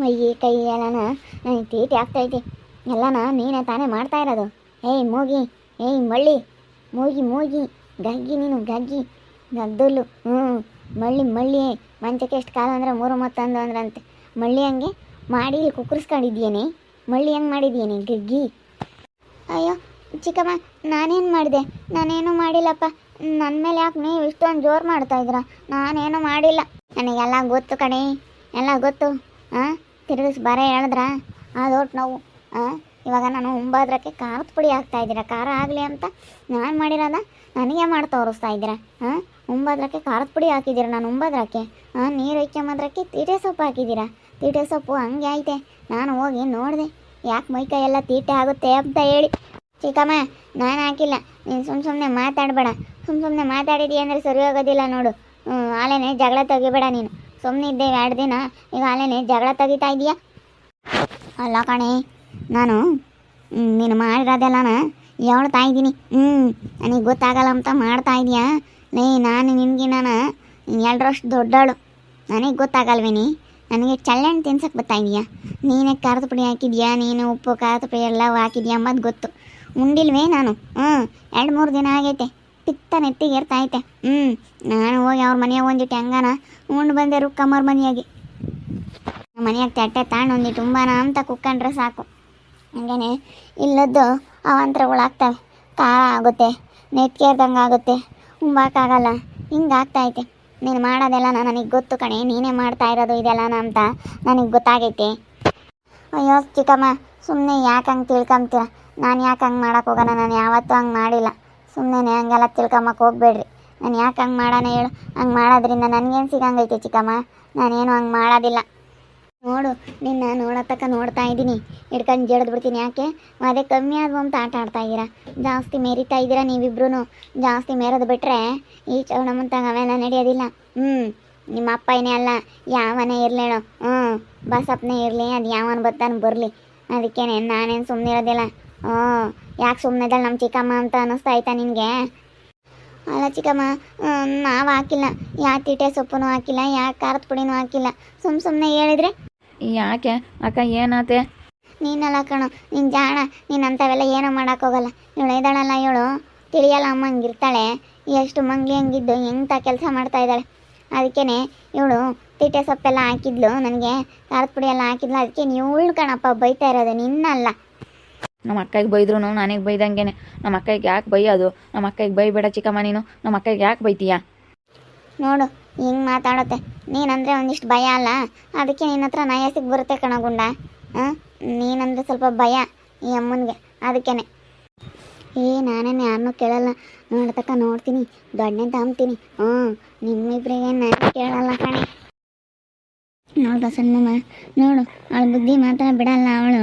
ಮೈ ಕೈ ಎಲ್ಲನ ನನಗೆ ತೀಟಿ ಆಗ್ತೈತಿ ಎಲ್ಲನ ನೀನೇ ತಾನೇ ಮಾಡ್ತಾ ಇರೋದು. ಏಯ್, ಮೂಗಿ, ಏಯ್, ಮಳ್ಳಿ. ಮೂಗಿ ಮೂಗಿ. ಗಗ್ಗಿ ನೀನು, ಗಗ್ಗಿ. ಗದ್ದುಲು ಹ್ಞೂ ಮಳ್ಳಿ ಮಳ್ಳಿ. ಮಂಚಕ್ಕೆ ಎಷ್ಟು ಕಾಲ ಅಂದ್ರೆ ಮೂರು ಮತ್ತೊಂದು ಅಂದ್ರಂತೆ. ಮಳ್ಳಿ ಹಂಗೆ ಮಾಡಿ ಇಲ್ಲಿ ಕುಕ್ಕರ್ಸ್ಕೊಂಡಿದ್ಯೇನೆ ಮಳ್ಳಿ ಹೆಂಗೆ ಮಾಡಿದ್ಯೇನೆ ಗಗ್ಗಿ? ಅಯ್ಯೋ, ಚಿಕ್ಕಮ್ಮ, ನಾನೇನು ಮಾಡಿದೆ? ನಾನೇನು ಮಾಡಿಲ್ಲಪ್ಪ. ನನ್ನ ಮೇಲೆ ಯಾಕೆ ನೀವು ಇಷ್ಟೊಂದು ಜೋರು ಮಾಡ್ತಾ ಇದ್ರ ನಾನೇನು ಮಾಡಿಲ್ಲ. ನನಗೆಲ್ಲ ಗೊತ್ತು ಕಣೆ. ಎಲ್ಲ ಗೊತ್ತು ಹಾಂ ತಿರುಗಿಸಿ ಬರ ಹೇಳಿದ್ರ? ಅದೊಟ್ಟು ನಾವು ಇವಾಗ ನಾನು ಮುಂಬಾದ್ರಕ್ಕೆ ಖಾರದ ಪುಡಿ ಹಾಕ್ತಾ ಇದ್ದೀರ? ಖಾರ ಆಗಲಿ ಅಂತ ನಾನು ಮಾಡಿರೋದ ನನಗೆ ಮಾಡಿ ತೋರಿಸ್ತಾ ಇದ್ದೀರ? ಹಾಂ ಒಂಬದ್ರಕ್ಕೆ ಖಾರದ ಪುಡಿ ಹಾಕಿದ್ದೀರಾ ನಾನು ಉಂಬದ್ರಕ್ಕೆ ಹಾಂ ನೀರು ಇಕ್ಕೊಂಬದ್ರಕ್ಕೆ ತೀಟೆ ಸೊಪ್ಪು ಹಾಕಿದ್ದೀರ? ತೀಟೆ ಸೊಪ್ಪು ಹಂಗೆ ಐತೆ. ನಾನು ಹೋಗಿ ನೋಡಿದೆ. ಯಾಕೆ ಎಲ್ಲ ತೀಟೆ ಆಗುತ್ತೆ ಅಂತ ಹೇಳಿ. ಚಿಕ್ಕಮ್ಮ, ನಾನು ಹಾಕಿಲ್ಲ. ನೀನು ಸುಮ್ಮ ಸುಮ್ಮನೆ ಮಾತಾಡಬೇಡ. ಸುಮ್ಮ ಸುಮ್ಮನೆ ಮಾತಾಡಿದ್ದೀಯ ಅಂದರೆ ಸರಿ ಹೋಗೋದಿಲ್ಲ ನೋಡು. ಆಲೇನೆ ಜಗಳ ತೆಗಿಬೇಡ ನೀನು. ಸುಮ್ಮನೆ ಇದ್ದೆ ಎರಡು ದಿನ. ಈಗ ಅಲ್ಲೇ ಜಗಳ ತೆಗಿತಾ ಇದೆಯಾ? ಅಲ್ಲ ಕಣೆ, ನಾನು ನೀನು ಮಾಡಿರೋದೆಲ್ಲನ ಹೇಳ್ತಾ ಇದ್ದೀನಿ. ಹ್ಞೂ ನನಗೆ ಗೊತ್ತಾಗಲ್ಲ ಅಂತ ಮಾಡ್ತಾ ಇದೀಯಾ. ಲೇ, ನಾನು ನಿನಗೆ ನಾನು ಎರಡರಷ್ಟು ದೊಡ್ಡವಳು. ನನಗೆ ಗೊತ್ತಾಗಲ್ವೇನಿ? ನನಗೆ ಚಳ್ಳೆಣ್ಣು ತಿನ್ಸಕ್ಕೆ ಬರ್ತಾ ಇದೀಯಾ. ನೀನೇ ಖಾರದ ಪುಡಿ ಹಾಕಿದ್ಯಾ? ನೀನು ಉಪ್ಪು, ಖಾರದ ಪುಡಿ ಎಲ್ಲ ಹಾಕಿದ್ಯಾ ಅಂಬದು ಗೊತ್ತು. ಉಂಡಿಲ್ವೇ ನಾನು? ಹ್ಞೂ ಎರಡು ಮೂರು ದಿನ ಆಗೈತೆ. ಪಿತ್ತ ನೆತ್ತಿಗೆ ಏರ್ತಾ ಐತೆ. ಹ್ಞೂ ನಾನು ಹೋಗಿ ಅವ್ರ ಮನೆಯಾಗ ಒಂದಿಟ್ಟು ಹೆಂಗಾನ ಉಂಡು ಬಂದೆ ರುಕ್ಕಮ್ಮವ್ರ ಮನೆಯಾಗೆ. ಮನೆಯಾಗ ತಟ್ಟೆ ತಾಂಡು ಒಂದಿಟ್ಟು ತುಂಬಾನ ಅಂತ ಕುಕ್ಕಂಡ್ರೆ ಸಾಕು. ಹಂಗೇನೆ ಇಲ್ಲದ್ದು ಅವಾಂತರಗಳು ಆಗ್ತವೆ. ಖಾರ ಆಗುತ್ತೆ ನೆತ್ಕೇರ್ದಂಗೆ ಆಗುತ್ತೆ ಉಂಬಾಕಾಗಲ್ಲ ಹಿಂಗೆ ಐತೆ. ನೀನು ಮಾಡೋದೆಲ್ಲ ನನಗೆ ಗೊತ್ತು ಕಣೆ, ನೀನೇ ಮಾಡ್ತಾ ಇರೋದು ಇದೆಲ್ಲ ಅಂತ ನನಗೆ ಗೊತ್ತಾಗೈತೆ. ಅಯ್ಯೋ, ಚಿಕ್ಕಮ್ಮ ಸುಮ್ಮನೆ ಯಾಕೆ ಹಂಗೆ ತಿಳ್ಕೊಂತೀರ ನಾನು ಯಾಕೆ ಹಂಗೆ ಮಾಡೋಕ್ಕೋಗೋಣ ನಾನು ಯಾವತ್ತೂ ಹಂಗೆ ಮಾಡಿಲ್ಲ. ಸುಮ್ಮನೆ ಹಂಗೆಲ್ಲ ತಿಳ್ಕೊಂಬಕ್ಕೆ ಹೋಗ್ಬೇಡ್ರಿ. ನಾನು ಯಾಕೆ ಹಂಗೆ ಮಾಡೋಣ ಹೇಳು. ಹಂಗೆ ಮಾಡೋದ್ರಿಂದ ನನಗೇನು ಸಿಗಂಗೈತೆ ಚಿಕ್ಕಮ್ಮ? ನಾನೇನು ಹಂಗೆ ಮಾಡೋದಿಲ್ಲ. ನೋಡು, ನಿನ್ನ ನೋಡತಕ್ಕ ನೋಡ್ತಾ ಇದ್ದೀನಿ. ಹಿಡ್ಕೊಂಡು ಜಡ್ದು ಬಿಡ್ತೀನಿ ಯಾಕೆ? ಅದೇ ಕಮ್ಮಿ ಆದ್ವು ಅಂತ ಆಟ ಆಡ್ತಾ ಇದ್ದೀರಾ? ಜಾಸ್ತಿ ಮೆರಿತಾ ಇದ್ದೀರಾ ನೀವಿಬ್ರು ಜಾಸ್ತಿ ಮೇರೋದು ಬಿಟ್ಟರೆ ಈ ಚೌಡಮ್ಮಂತಾಗ ಅವೆಲ್ಲ ನಡೆಯೋದಿಲ್ಲ. ಹ್ಞೂ ನಿಮ್ಮ ಅಪ್ಪ ಏನೇ ಅಲ್ಲ, ಯಾವನೇ ಇರಲೇಣೋ ಹ್ಞೂ ಬಸಪ್ಪನೇ ಇರಲಿ, ಅದು ಯಾವನ ಬರ್ತಾನೆ ಬರಲಿ. ಅದಕ್ಕೇನೆ ನಾನೇನು ಸುಮ್ಮನೆ ಇರೋದಿಲ್ಲ ಹ್ಞೂ ಯಾಕೆ ಸುಮ್ಮನೆ ನಮ್ಮ ಚಿಕ್ಕಮ್ಮ ಅಂತ ಅನ್ನಿಸ್ತಾ ಆಯ್ತಾ ನಿನಗೆ? ಅಲ್ಲ ಚಿಕ್ಕಮ್ಮ ನಾವು ಹಾಕಿಲ್ಲ. ಯಾ ತೀಟೆ ಸೊಪ್ಪು ಹಾಕಿಲ್ಲ ಯಾ ಖಾರದ ಪುಡಿನೂ ಹಾಕಿಲ್ಲ? ಸುಮ್ಮ ಸುಮ್ಮನೆ ಹೇಳಿದ್ರೆ? ಯಾಕೆ? ಅಕ್ಕ ಏನಾತೆ? ನೀನಲ್ಲ ಕಣೋ ನೀನು ಜಾಣ ನೀನು ಅಂಥವೆಲ್ಲ ಏನೂ ಮಾಡೋಕ್ಕೋಗಲ್ಲ ಇವಳು ಇದ್ದಾಳಲ್ಲ ಇವಳು? ತಿಳಿಯಲ್ಲ ಅಮ್ಮ ಹಂಗಿರ್ತಾಳೆ. ಎಷ್ಟು ಮಂಗಿ ಹಂಗಿದ್ದು ಎಂಥ ಕೆಲಸ ಮಾಡ್ತಾ ಇದ್ದಾಳೆ. ಅದಕ್ಕೇ ಇವಳು ತೀಟೆ ಸೊಪ್ಪೆಲ್ಲ ಹಾಕಿದ್ಲು ನನಗೆ ಖಾರದ ಪುಡಿ ಎಲ್ಲ ಹಾಕಿದ್ಲು. ಅದಕ್ಕೆ ನೀವು ಕಣಪ್ಪ ಬೈತಾ ಇರೋದು ನಿನ್ನಲ್ಲ. ನಮ್ಮ ಅಕ್ಕಗೆ ಬೈದ್ರು ನನಗೆ ಬೈದಂಗೆನೆ. ನಮ್ಮ ಅಕ್ಕಗೆ ಯಾಕೆ ಬೈಯೋದು? ನಮ್ಮ ಅಕ್ಕಗೆ ಬೈಬೇಡ ಚಿಕ್ಕಮ್ಮ ನೀನು. ನಮ್ಮ ಅಕ್ಕಗೆ ಯಾಕೆ ಬೈತೀಯ? ನೋಡು, ಹಿಂಗೆ ಮಾತಾಡುತ್ತೆ ನೀನಂದರೆ ಒಂದಿಷ್ಟು ಭಯ ಅಲ್ಲ? ಅದಕ್ಕೆ ನಿನ್ನ ಹತ್ರ ನಯಸಿಗೆ ಬರುತ್ತೆ ಕಣ ಗುಂಡಾ. ಹಾಂ ನೀನಂದ್ರೆ ಸ್ವಲ್ಪ ಭಯ ಈ ಅಮ್ಮನಿಗೆ. ಅದಕ್ಕೇನೆ. ಏ ನಾನೇನು ಯಾರನ್ನೂ ಕೇಳಲ್ಲ. ನೋಡ್ತಕ್ಕ ನೋಡ್ತೀನಿ. ದೊಡ್ಡನೆ ತಾಂಬ್ತೀನಿ. ಹ್ಞೂ, ನಿಮ್ಮಿಬ್ರಿಗೆ ನಾನು ಕೇಳಲ್ಲ ಕಣೆ. ನೋಡು ಸಣ್ಣಮ್ಮ ನೋಡು, ಅವಳ ಬುದ್ಧಿ ಮಾತ್ರ ಬಿಡಲ್ಲ ಅವಳು.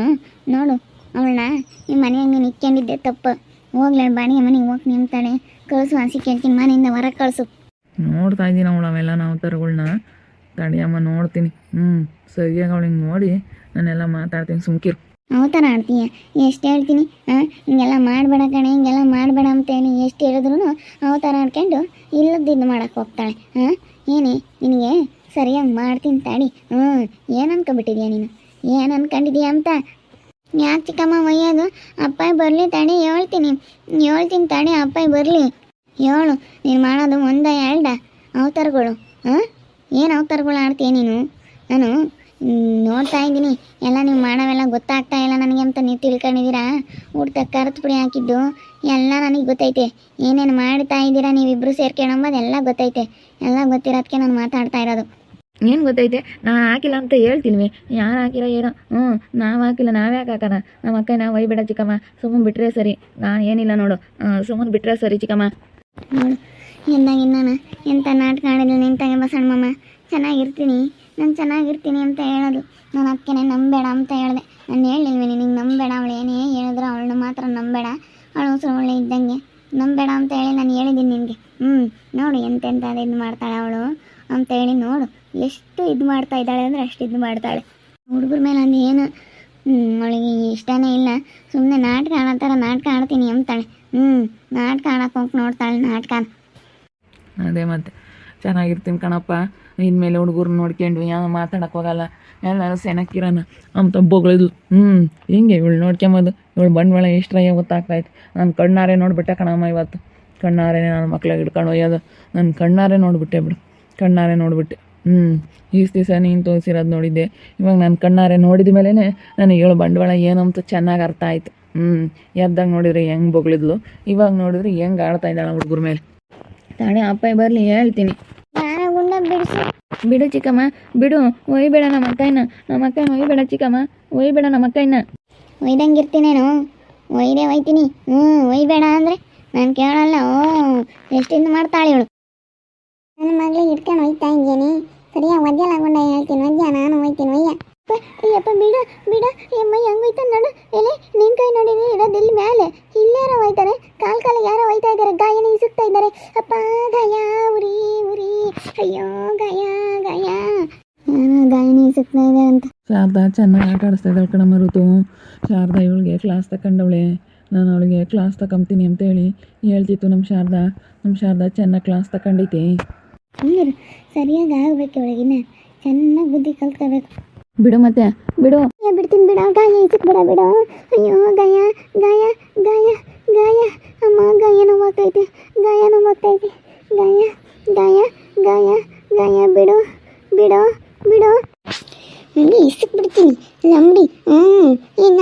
ನೋಡು ಅವಳನ್ನ ಈ ಮನೆಯಾಗ ನೀನು ಇಕ್ಕೊಂಡಿದ್ದೆ ತಪ್ಪು. ಹೋಗ್ಲಾಳ ಬಾಣಿ ಮನೆಗೆ ಹೋಗಿ ನಿಂತಾಳೆ. ಕಳಿಸು ಹಸಿ ಕೇಳ್ತೀನಿ ಮನೆಯಿಂದ ಹೊರ ಕಳಿಸು. ನೋಡ್ತಾ ಇದ್ದೀನಿ ಅವಳು ಅವೆಲ್ಲ ನಾವು ತರಗಳನ್ನ ತಡಿಯಮ್ಮ ನೋಡ್ತೀನಿ. ಹ್ಞೂ ಸರಿಯಾಗಿ ಅವಳಿಗೆ ನೋಡಿ ನಾನೆಲ್ಲ ಮಾತಾಡ್ತೀನಿ ಸುಮ್ಕಿರು. ಅವ ಥರ ಆಡ್ತೀಯ? ಎಷ್ಟು ಹೇಳ್ತೀನಿ? ಹಾಂ ಹಿಂಗೆಲ್ಲ ಮಾಡಬೇಡ ಕಣೆ ಹಿಂಗೆಲ್ಲ ಮಾಡಬೇಡ ಅಂತ ಹೇಳಿ ಎಷ್ಟು ಹೇಳಿದ್ರು ಅವ ಥರ ಆಡ್ಕೊಂಡು ಇಲ್ಲದಿದ್ದು ಮಾಡಕ್ಕೆ ಹೋಗ್ತಾಳೆ. ಹಾಂ ಏನೇ ನಿನಗೆ ಸರಿಯಾಗಿ ಮಾಡ್ತೀನಿ ತಾಡಿ. ಹ್ಞೂ ಏನು ಅನ್ಕೊಬಿಟ್ಟಿದ್ಯಾ ನೀನು? ಏನು ಅನ್ಕೊಂಡಿದ್ಯಾ ಅಂತ? ಯಾಕೆ ಚಿಕ್ಕಮ್ಮ ಒಯ್ಯೋದು ಅಪ್ಪಾಯಿ ಬರಲಿ ತಾಡಿ ಹೇಳ್ತೀನಿ. ಹೇಳ್ತೀನಿ ತಾಡಿ ಅಪ್ಪಾಯಿ ಬರಲಿ. ಹೇಳು, ನೀನು ಮಾಡೋದು ಒಂದ ಎರಡ ಅವತಾರಗಳು, ಹಾಂ? ಏನು ಅವತಾರಗಳು ಆಡ್ತೀಯ ನೀನು? ನಾನು ನೋಡ್ತಾ ಇದ್ದೀನಿ. ಎಲ್ಲ ನೀವು ಮಾಡೋವೆಲ್ಲ ಗೊತ್ತಾಗ್ತಾ ಇಲ್ಲ ನನಗೆ ಅಂತ ನೀವು ತಿಳ್ಕೊಂಡಿದ್ದೀರಾ? ಊಟ ಖಾರದ ಪುಡಿ ಹಾಕಿದ್ದು, ಎಲ್ಲ ನನಗೆ ಗೊತ್ತೈತೆ. ಏನೇನು ಮಾಡ್ತಾ ಇದ್ದೀರಾ ನೀವಿಬ್ಬರು ಸೇರ್ಕೊಂಡಂಬದು ಎಲ್ಲ ಗೊತ್ತೈತೆ. ಎಲ್ಲ ಗೊತ್ತಿರೋದಕ್ಕೆ ನಾನು ಮಾತಾಡ್ತಾ ಇರೋದು. ಏನು ಗೊತ್ತೈತೆ? ನಾ ಹಾಕಿಲ್ಲ ಅಂತ ಹೇಳ್ತೀನಿ ಯಾರು ಹಾಕಿಲ್ಲ ಏನೋ? ಹ್ಞೂ ನಾವು ಹಾಕಿಲ್ಲ, ನಾವು ಯಾಕೆ ಹಾಕೋಣ? ನಮ್ಮ ಅಕ್ಕ ನಾವು ಒಯ್ಬೇಡ ಚಿಕ್ಕಮ್ಮ. ಸುಮ್ಮನೆ ಬಿಟ್ಟರೆ ಸರಿ. ನಾನು ಏನಿಲ್ಲ ನೋಡು. ಸುಮ್ಮನೆ ಬಿಟ್ಟರೆ ಸರಿ ಚಿಕ್ಕಮ್ಮ. ನೋಡು. ಎಂದಾಗಿನ ನಾನು ಎಂಥ ನಾಟಕ ಆಡಿದ್ರು ನಿಂತಾಗೆ ಬಸಣ್ಣಮ್ಮ ಚೆನ್ನಾಗಿರ್ತೀನಿ ನಾನು ಚೆನ್ನಾಗಿರ್ತೀನಿ ಅಂತ ಹೇಳೋದು ನಾನು ಅದಕ್ಕೆ ನಂಬೇಡ ಅಂತ ಹೇಳಿದೆ ನಾನು ಹೇಳಿಲ್ವೇ ನಿನಗೆ ನಂಬೇಡ ಅವಳು ಏನೇ ಹೇಳಿದ್ರು ಅವಳನ್ನ ಮಾತ್ರ ನಂಬೇಡ ಅವಳು ಉಸಿರು ಒಳ್ಳೆ ಇದ್ದಂಗೆ ನಂಬೇಡ ಅಂತ ಹೇಳಿ ನಾನು ಹೇಳಿದ್ದೀನಿ ನಿನಗೆ ಹ್ಞೂ ನೋಡು ಎಂತೆಂಥ ಇದು ಮಾಡ್ತಾಳೆ ಅವಳು ಅಂತ ಹೇಳಿ ನೋಡು ಎಷ್ಟು ಇದು ಮಾಡ್ತಾ ಇದ್ದಾಳೆ ಅಂದರೆ ಅಷ್ಟು ಇದು ಮಾಡ್ತಾಳೆ. ಹುಡುಗರ ಮೇಲೆ ಅದು ಏನು? ಅವಳಿಗೆ ಇಷ್ಟನೇ ಇಲ್ಲ. ಸುಮ್ಮನೆ ನಾಟಕ ಆಡತ್ತಾರ ನಾಟಕ ಆಡ್ತೀನಿ ಅಂತಾಳೆ. ಹ್ಞೂ ನಾಟಕ ಆಡಕ್ಕೆ ಹೋಗಿ ನೋಡ್ತಾಳೆ ನಾಟಕ. ಅದೇ ಮತ್ತೆ. ಚೆನ್ನಾಗಿರ್ತೀನಿ ಕಣಪ್ಪ. ಇನ್ಮೇಲೆ ಹುಡುಗರು ನೋಡ್ಕೊಂಡು ಯಾವ ಮಾತಾಡಕ್ಕೆ ಹೋಗಲ್ಲ. ಎಲ್ಲರೂ ಸೆನಕ್ಕಿರೋಣ ಅಂತ ಬೊಗಳಿದ್ಲು. ಹ್ಞೂ ಹಿಂಗೆ ಇವಳು ನೋಡ್ಕೊಂಬೋದು. ಇವಳು ಬಂಡವಾಳ ಎಷ್ಟ್ರಾಗ ಗೊತ್ತಾಗ್ತಾಯ್ತು ನಾನು ಕಣ್ಣಾರೆ ನೋಡ್ಬಿಟ್ಟೆ ಕಣಮ್ಮ ಇವತ್ತು. ಕಣ್ಣಾರೆ ನನ್ನ ಮಕ್ಳಿಗೆ ಹಿಡ್ಕೊಂಡು ಒಯ್ಯೋದು. ನನ್ನ ಕಣ್ಣಾರೆ ನೋಡ್ಬಿಟ್ಟೆ ಬಿಡು. ಕಣ್ಣಾರೆ ನೋಡ್ಬಿಟ್ಟೆ. ಹ್ಞೂ ಇಷ್ಟು ದಿವಸ ನೀನು ತೋರಿಸಿರೋದು ನೋಡಿದ್ದೆ. ಇವಾಗ ನನ್ನ ಕಣ್ಣಾರೆ ನೋಡಿದ ಮೇಲೇ ನಾನು ಹೇಳು ಬಂಡವಾಳ ಏನು ಅಂತ ಚೆನ್ನಾಗಿ ಅರ್ಥ ಆಯ್ತು. ಹ್ಞೂ ಎದ್ದಾಗ ನೋಡಿದ್ರೆ ಹೆಂಗೆ ಬೊಗಳಿದ್ಲು. ಇವಾಗ ನೋಡಿದ್ರೆ ಹೆಂಗೆ ಆಡ್ತಾ ಇದ್ದಾಳೆ ಹುಡುಗರ ಮೇಲೆ. ತಾಣೆ ಅಪ್ಪ ಬರಲಿ ಹೇಳ್ತೀನಿ. ಬಿಡು ಚಿಕ್ಕಮ್ಮ ಬಿಡು. ಒಯ್ಬೇಡ ನಮ್ಮ ಅಕ್ಕಯ್ಯನ ನಮ್ಮ ಅಕ್ಕ ಒಯ್ಬೇಡ ಚಿಕ್ಕಮ್ಮ. ಒಯ್ಬೇಡ ನಮ್ಮ ಅಕ್ಕಯ್ಯನ ಒಯ್ದಂಗಿರ್ತೀನೇನು? ಒಯ್ದೇ ಒಯ್ತೀನಿ. ಹ್ಞೂ ಒಯ್ಬೇಡ ಅಂದರೆ ನಾನು ಕೇಳಲ್ಲ. ಓ ಎಷ್ಟಿಂದ ಮಾಡ್ತಾಳೆ ಇವಳು. ನನ್ನ ಮಗಳಿಗೆ ಇಟ್ಕೊಂಡು ಹೋಯ್ತಾ ಇದ್ದೀನಿ ಸರಿಯಾ ಒದ್ಯಲ್ಲ ಗುಂಡ ಹೇಳ್ತೀನಿ. ಒದ್ಯ ನಾನು ಹೋಯ್ತೀನಿ ಒಯ್ಯ. ಅಪ್ಪ, ಅಯ್ಯಪ್ಪ ಬಿಡ ಬಿಡ. ಅಮ್ಮ ಹೆಂಗ್ ಹೋಯ್ತಾನೆ ನೋಡು. ಎಲೆ ನಿನ್ ಕೈ ನೋಡಿದ್ರೆ ಇರೋದು ಇಲ್ಲಿ ಮೇಲೆ ಇಲ್ಲೇರೋ ಹೋಯ್ತಾರೆ. ಕಾಲ್ ಕಾಲ ಯಾರೋ ಹೋಯ್ತಾ ಇದ್ದಾರೆ. ಗಾಯನ ಇಸುಕ್ತಾ ಇದ್ದಾರೆ. ಅಪ್ಪ ಗಾಯ ಉರಿ ಉರಿ. ಅಯ್ಯೋ ಗಾಯ ಗಾಯ. ಏನೋ ಗಾಯನ ಇಸುಕ್ತಾ ಇದೆ ಅಂತ. ಶಾರದಾ ಚೆನ್ನಾಗಿ ಆಟ ಆಡಿಸ್ತಾ ಇದ್ದಾಳೆ ಕಣಮ್ಮ ಋತು. ಶಾರದಾ ಇವಳಿಗೆ ಕ್ಲಾಸ್ ತಗೊಂಡವಳೆ ನಾನು ಅವಳಿಗೆ ಕ್ಲಾಸ್ ತಗೊಂತೀನಿ ಅಂತ ಹೇಳಿ ಹೇಳ್ತಿತ್ತು ನಮ್ಮ ಶಾರದಾ. ನಮ್ಮ ಶಾರದಾ ಚೆನ್ನಾಗಿ ಕ್ಲಾಸ್ ತಗೊಂಡೈತಿ ಸುಮ್ಮನೆ ಸರಿಯಾಗಿ ಆಗ್ಬೇಕು ಒಳಗಿನ ಚೆನ್ನಾಗಿ ಬುದ್ಧಿ ಕಲ್ತ್ಕೋಬೇಕು. ಬಿಡು ಮತ್ತೆ ಬಿಡು. ಬಿಡ್ತೀನಿ ಬಿಡ. ಗಾಯ ಇಸಕ್ ಬಿಡ ಬಿಡು. ಅಯ್ಯೋ ಗಾಯ ಗಾಯ ಗಾಯ ಗಾಯ. ಅಮ್ಮ ಗಾಯ ನೋವಾಗ್ತೈತೆ. ಗಾಯ ನೋವಾಗ್ತೈತೆ. ಗಾಯ ಗಾಯ ಗಾಯ ಗಾಯ. ಬಿಡು ಬಿಡು ಬಿಡು. ನನಗೆ ಇಸಕ್ ಬಿಡ್ತೀನಿ ಲಂಬಡಿ ಹ್ಞೂ ಈಗ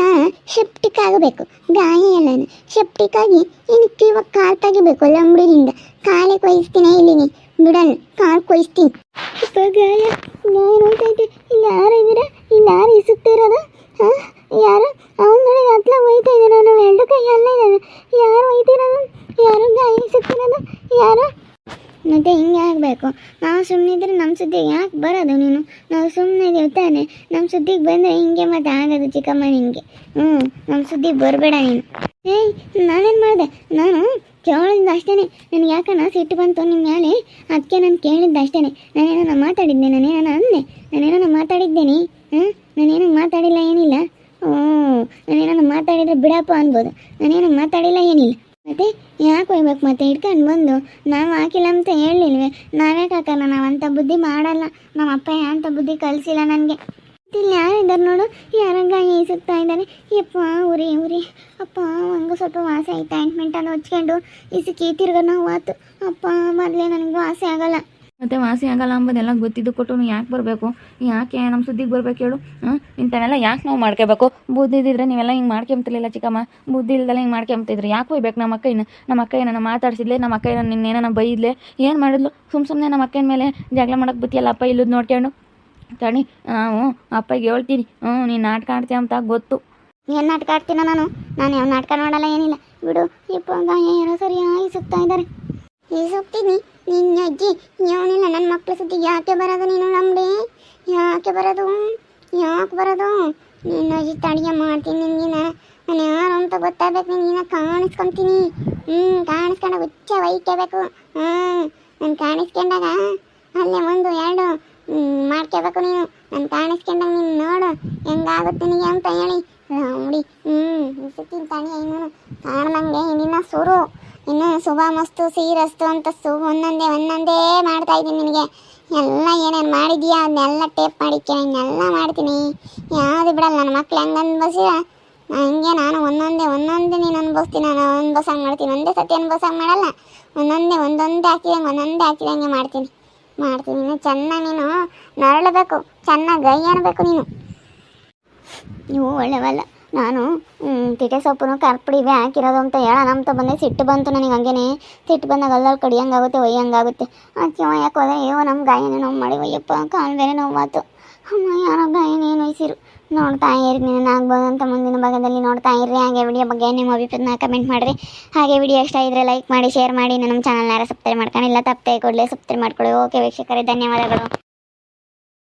ಶೆಪ್ಟಿಕ್ ಆಗಬೇಕು. ಗಾಯ ಎಲ್ಲನ ಶೆಪ್ಟಿಕ್ ಆಗಿ ಏನಕ್ಕೆ ಇವಾಗ ಕಾಲು ತೆಗಿಬೇಕು ಲಂಬಡಿಲಿಂದ ಕಾಲೇ ಕೊಯ್ಸ್ತೀನಿ, ಇಲ್ಲಿನಿ. ಬಿಡಲ್ಲ ಕಾಲು ಕೊಯ್ಸ್ತೀನಿ. ಗಾಯ ನೋಡ್ತೈತೆ ಇಲ್ಲಿ ಯಾರು ಇದ್ದೀರಾ? ಇಲ್ಲಿ ಯಾರು ಇಸುತ್ತಿರೋದು ಹಾಂ? ಯಾರು? ಅವ್ನ ನೋಡಿ ಒಯ್ತಾ ಇದ್ದಾನೆ. ನಾವು ಎರಡು ಕೈ ಅಲ್ಲ ಇದ್ದಾನೆ. ಯಾರು ಒಯ್ತಿರೋದು ಯಾರು ಗಾಯ ಇಸುತ್ತಿರೋದು ಯಾರು? ಮತ್ತೆ ಹಿಂಗೆ ಆಗಬೇಕು. ನಾವು ಸುಮ್ಮನೆ ಇದ್ರೆ ನಮ್ಮ ಸುದ್ದಿಗೆ ಯಾಕೆ ಬರೋದು ನೀನು? ನಾವು ಸುಮ್ಮನೆ ಇದೀವಿ ತಾನೆ. ನಮ್ಮ ಸುದ್ದಿಗೆ ಬಂದರೆ ಹಿಂಗೆ ಮತ್ತೆ ಆಗೋದು ಚಿಕ್ಕಮ್ಮ ನಿನಗೆ. ಹ್ಞೂ, ನಮ್ಮ ಸುದ್ದಿಗೆ ಬರಬೇಡ ನೀನು. ಏಯ್, ನಾನೇನು ಮಾಡಿದೆ? ನಾನು ಕೇಳಿದ್ದು ಅಷ್ಟೇ ನನಗೆ ಯಾಕನ ಸಿಟ್ಟು ಬಂತು ನಿಮ್ಮ ಮೇಲೆ ಅದಕ್ಕೆ ನಾನು ಕೇಳಿದ್ದು ಅಷ್ಟೇ ನಾನೇನೋ ಮಾತಾಡಿದ್ದೆ? ನಾನೇನೋ ಅಂದೆ? ನಾನೇನೋ ಮಾತಾಡಿದ್ದೇನೆ? ಹಾಂ ನಾನೇನೋ ಮಾತಾಡಿಲ್ಲ ಏನಿಲ್ಲ? ಓ ನಾನೇನೋ ಮಾತಾಡಿದ್ರೆ ಬಿಡಪ್ಪ ಅನ್ಬೋದು ನಾನೇನು ಮಾತಾಡಿಲ್ಲ ಏನಿಲ್ಲ ಮತ್ತೆ ಯಾಕೆ ಹೋಗ್ಬೇಕು ಮತ್ತೆ ಹಿಡ್ಕೊಂಡು ಬಂದು ನಾವು ಹಾಕಿಲ್ಲ ಅಂತ ಹೇಳಿಲ್ವೇ? ನಾವೇ ಹಾಕಲ್ಲ ನಾವಂತ ಬುದ್ಧಿ ಮಾಡಲ್ಲ. ನಮ್ಮ ಅಪ್ಪ ಅಂಥ ಬುದ್ಧಿ ಕಲಿಸಿಲ್ಲ ನನಗೆ. ಇಲ್ಲಿ ಯಾರಿದ್ದಾರೆ ನೋಡು? ಯಾರಂಗ ಈಸುತ್ತಾ ಇದ್ದಾನೆ ಯಪ್ಪ ಉರಿ ಉರಿ ಅಪ್ಪ, ಹಂಗೆ ಸ್ವಲ್ಪ ವಾಸ ಆಯ್ತು ಆಯಿಂಟ್ಮೆಂಟ್ ಅದು ಹಚ್ಕೊಂಡು ಇಸಕ್ಕೆ ತಿರ್ಗ ನಾವು ಆತು. ಅಪ್ಪ, ಮೊದಲೇ ನನಗೆ ವಾಸೆ ಆಗಲ್ಲ. ಮತ್ತೆ ವಾಸಿ ಆಗಲ್ಲ ಅಂಬದೆಲ್ಲ ಗೊತ್ತಿದ್ದು ಕೊಟ್ಟು ಯಾಕೆ ಬರಬೇಕು? ಯಾಕೆ ನಮ್ಮ ಸುದ್ದಿಗೆ ಬರ್ಬೇಕು ಹೇಳು? ಹಾಂ ಇಂಥವೆಲ್ಲ ಯಾಕೆ ನಾವು ಮಾಡ್ಕೋಬೇಕು? ಬುದ್ಧಿ ಇದ್ದಿದ್ರೆ ನೀವೆಲ್ಲ ಹಿಂಗೆ ಮಾಡ್ಕೊಂತಿರ್ಲಿಲ್ಲ ಚಿಕ್ಕಮ್ಮ. ಬುದ್ಧಿ ಇಲ್ದಲ್ಲ ಹಿಂಗೆ ಮಾಡ್ಕೊಂಬ್ತಿದ್ರು. ಯಾಕೆ ಹೋಗ್ಬೇಕು ನಮ್ಮ ಅಕ್ಕಯ್ಯನ ನಮ್ಮ ಅಕ್ಕ ನನ್ನ ಮಾತಾಡ್ಸಿದ್ಲೆ? ನಮ್ಮ ಅಕ್ಕಯ್ಯ ನಿನ್ನೇನ ಬೈದ್ಲೆ? ಏನು ಮಾಡಿದ್ಲು? ಸುಮ್ಮ ಸುಮ್ಮನೆ ನಮ್ಮ ಅಕ್ಕನ ಮೇಲೆ ಜಗಳ ಮಾಡೋಕೆ ಬತ್ತಿಯಲ್ಲ ಅಪ್ಪ ಇಲ್ಲದ್ ನೋಡ್ಕೊಂಡು? ತಣಿ ನಾವು ಅಪ್ಪಗೆ ಹೇಳ್ತೀನಿ. ಹ್ಞೂ ನೀನು ನಾಟಕ ಆಡ್ತೀಯ ಅಂತ ಗೊತ್ತು. ಏನು ನಾಟಕ ಆಡ್ತೀನ ನಾನು? ನಾನು ಯಾವ ನಾಟಕ ನೋಡಲ್ಲ ಏನಿಲ್ಲ. ಬಿಡು ಇಪ್ಪ ಏನೋ ಸರಿ ಆಯಿಸುತ್ತಾ ಸುತ್ತಾ ಇದ್ದಾರೆ ಈ ಸುತ್ತೀನಿ ನಿನ್ನ ಅಜ್ಜಿ ಯಾವನಿಲ್ಲ ನನ್ನ ಮಕ್ಕಳ ಸುದ್ದಿ ಯಾಕೆ ಬರೋದು ನೀನು ನಂಬಿ ಯಾಕೆ ಬರೋದು? ಯಾಕೆ ಬರೋದು? ನಿನ್ನ ಅಜ್ಜಿ ತಡಿಯ ಮಾಡ್ತೀನಿ ನಿನ್ನ. ನಾನು ಯಾರು ಅಂತ ಗೊತ್ತಾಗಬೇಕು ನಿನ್ನ ಕಾಣಿಸ್ಕೊಂತೀನಿ. ಹ್ಞೂ ಕಾಣಿಸ್ಕೊಂಡ ಹುಚ್ಚ ವೈಕಬೇಕು ಹಾಂ ನಾನು ಕಾಣಿಸ್ಕೊಂಡಾಗ ಅಲ್ಲೇ ಒಂದು, ಎರಡು ಮಾಡ್ಕೋಬೇಕು ನೀನು. ನಾನು ಕಾಣಿಸ್ಕೊಂಡಾಗ ನೀನು ನೋಡು, ಹೆಂಗಾಗುತ್ತೆ ನಿನಗೆ ಅಂತ ಹೇಳಿ. ನೋಡಿ ಹ್ಞೂ ಸುತ್ತಿನ ತಣಿ ಇನ್ನೂ ಕಾಣ್ದಂಗೆ ನಿನ್ನ ಸುರು. ಇನ್ನು ಶುಭ ಮಸ್ತು ಸೀರಸ್ತು ಅಂತ ಸು ಒಂದೊಂದೇ ಒಂದೊಂದೇ ಮಾಡ್ತಾ ಇದ್ದೀನಿ ನಿನಗೆ. ಎಲ್ಲ ಏನೇನು ಮಾಡಿದ್ಯಾ ಅದನ್ನೆಲ್ಲ ಟೇಪ್ ಮಾಡಿಕ್ಕೇನೆ ಇನ್ನೆಲ್ಲ ಮಾಡ್ತೀನಿ. ಯಾವುದು ಬಿಡಲ್ಲ, ನನ್ನ ಮಕ್ಳು ಹೆಂಗೆ ಅನ್ಭವಿಸಿದ ಹಂಗೆ, ನಾನು ಒಂದೊಂದೇ ಒಂದೊಂದೇ ನೀನು ಅನ್ಭವಿಸ್ತೀನಿ. ನಾನು ಅನ್ಭವಿಸಂಗೆ ಮಾಡ್ತೀನಿ. ಒಂದೇ ಸತಿ ಅನ್ಭವಿಸಂಗೆ ಮಾಡಲ್ಲ. ಒಂದೊಂದೇ ಒಂದೊಂದೇ ಹಾಕಿದಂಗೆ ಒಂದೊಂದೇ ಹಾಕಿದಂಗೆ ಮಾಡ್ತೀನಿ. ಮಾಡ್ತೀನಿ ನೀನು, ಚೆನ್ನಾಗಿ ನೀನು ನರಳಬೇಕು. ಚೆನ್ನಾಗಿ ಗೈ ಅನ್ಬೇಕು ನೀನು. ನೀವು ಒಳ್ಳೆವಲ್ಲ. ನಾನು ತಿಟೆ ಸೊಪ್ಪು ಕರ್ಪುಡಿ ಇವೆ, ಹಾಕಿರೋದು ಅಂತ ಹೇಳೋಣ ಅಂತ ಬಂದೆ ಸಿಟ್ಟು ಬಂತು ನನಗೆ ಹಂಗೇನೆ. ಸಿಟ್ಟು ಬಂದಾಗ ಅಲ್ಲಲ್ಲಿ ಕಡಿಯಂಗಾಗುತ್ತೆ ಒಯ್ಯಂಗಾಗುತ್ತೆ ಅದಕ್ಕೆ ಯಾಕೆ ಹೋದೆ? ಅಯ್ಯೋ ನಮ್ಮ ಗಾಯನ ನೋವು ಮಾಡಿ ಒಯ್ಯಪ್ಪ, ಕಾಲು ಬೇರೆ ನೋವಾತು. ಅಮ್ಮ, ಯಾರೋ ಗಾಯನೇನು ವಹಿಸಿರು ನೋಡ್ತಾ ಇರಿ ನೀನು ಆಗ್ಬೋದು ಅಂತ ಮುಂದಿನ ಭಾಗದಲ್ಲಿ ನೋಡ್ತಾ ಇರ್ರಿ ಹಾಗೆ ವಿಡಿಯೋ ಬಗ್ಗೆ ನಿಮ್ಮ ಅಭಿಪ್ರಾಯನ ಕಮೆಂಟ್ ಮಾಡಿರಿ. ಹಾಗೆ ವಿಡಿಯೋ ಇಷ್ಟ ಇದ್ದರೆ ಲೈಕ್ ಮಾಡಿ, ಶೇರ್ ಮಾಡಿ. ನಮ್ಮ ಚಾನಲ್ನಾರ ಸಬ್ಸ್ಕ್ರೈಬ್ ಮಾಡ್ಕೊಂಡಿಲ್ಲ, ತಪ್ಪದೆ ಕೂಡಲೇ ಸಬ್ಸ್ಕ್ರೈಬ್ ಮಾಡ್ಕೊಳ್ಳಿ. ಓಕೆ, ವೀಕ್ಷಕರೇ, ಧನ್ಯವಾದಗಳು.